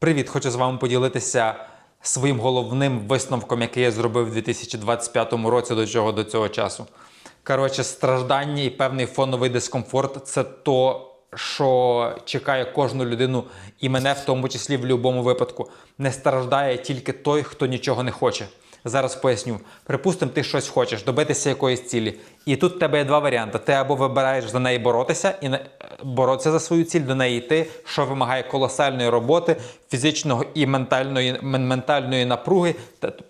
Привіт! Хочу з вами поділитися своїм головним висновком, який я зробив у 2025 році до чого до цього часу. Коротше, страждання і певний фоновий дискомфорт це то, що чекає кожну людину, і мене в тому числі в будь-якому випадку. Не страждає тільки той, хто нічого не хоче. Зараз поясню. Припустимо, ти щось хочеш, добитися якоїсь цілі. І тут в тебе є два варіанти. Ти або вибираєш за неї боротися і боротися за свою ціль, до неї йти, що вимагає колосальної роботи, фізичного і ментальної, ментальної напруги.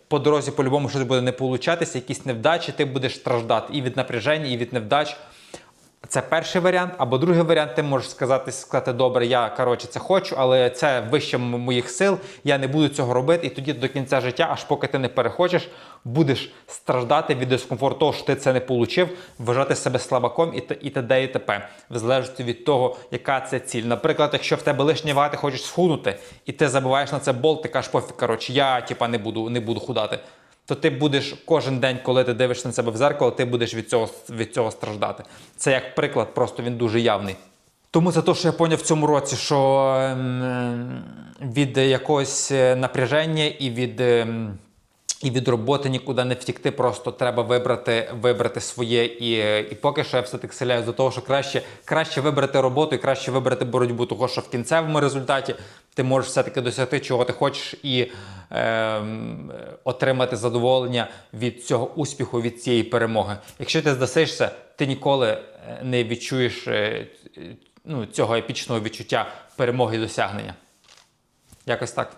По дорозі по-любому щось буде не получатися, якісь невдачі, ти будеш страждати і від напряження, і від невдач. Це перший варіант, або другий варіант, ти можеш сказати, сказати, добре, я коротше це хочу, але це вище моїх сил, я не буду цього робити. І тоді до кінця життя, аж поки ти не перехочеш, будеш страждати від дискомфорту, того, що ти це не отримав, вважати себе слабаком і і т.д. і т.п. В залежності від того, яка це ціль. Наприклад, якщо в тебе лишня вага, ти хочеш схуднути, і ти забуваєш на це болт, ти кажеш, пофіг, коротше, я типа не буду, не буду худати то ти будеш кожен день, коли ти дивишся на себе в зеркало, ти будеш від цього, від цього страждати. Це як приклад, просто він дуже явний. Тому це те, що я поняв в цьому році, що ем, від якогось е, напряження і від. І від роботи нікуди не втікти, просто треба вибрати, вибрати своє. І, і поки що я все-таки селяюсь до того, що краще, краще вибрати роботу і краще вибрати боротьбу, того що в кінцевому результаті ти можеш все-таки досягти, чого ти хочеш, і ем, отримати задоволення від цього успіху, від цієї перемоги. Якщо ти здасишся, ти ніколи е, не відчуєш е, ну, цього епічного відчуття перемоги і досягнення. Якось так.